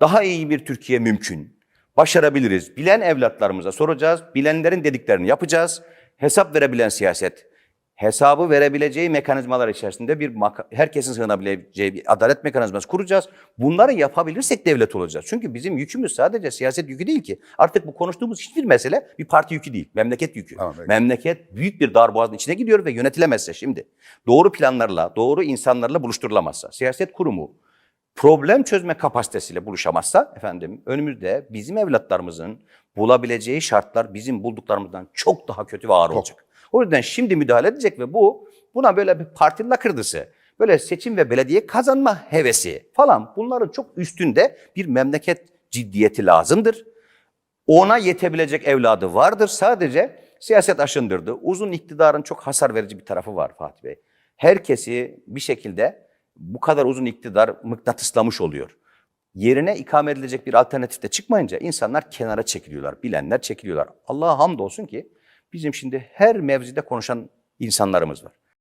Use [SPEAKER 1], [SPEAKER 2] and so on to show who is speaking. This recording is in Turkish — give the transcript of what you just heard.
[SPEAKER 1] Daha iyi bir Türkiye mümkün. Başarabiliriz. Bilen evlatlarımıza soracağız. Bilenlerin dediklerini yapacağız. Hesap verebilen siyaset. Hesabı verebileceği mekanizmalar içerisinde bir herkesin sığınabileceği bir adalet mekanizması kuracağız. Bunları yapabilirsek devlet olacağız. Çünkü bizim yükümüz sadece siyaset yükü değil ki. Artık bu konuştuğumuz hiçbir mesele bir parti yükü değil. Memleket yükü.
[SPEAKER 2] Tamam, peki.
[SPEAKER 1] Memleket büyük bir darboğazın içine gidiyor ve yönetilemezse şimdi doğru planlarla, doğru insanlarla buluşturulamazsa, siyaset kurumu problem çözme kapasitesiyle buluşamazsa efendim önümüzde bizim evlatlarımızın bulabileceği şartlar bizim bulduklarımızdan çok daha kötü ve ağır olacak. O yüzden şimdi müdahale edecek ve bu buna böyle bir parti lakırdısı, böyle seçim ve belediye kazanma hevesi falan bunların çok üstünde bir memleket ciddiyeti lazımdır. Ona yetebilecek evladı vardır. Sadece siyaset aşındırdı. Uzun iktidarın çok hasar verici bir tarafı var Fatih Bey. Herkesi bir şekilde bu kadar uzun iktidar mıknatıslamış oluyor. Yerine ikame edilecek bir alternatif de çıkmayınca insanlar kenara çekiliyorlar. Bilenler çekiliyorlar. Allah'a hamdolsun ki bizim şimdi her mevzide konuşan insanlarımız var.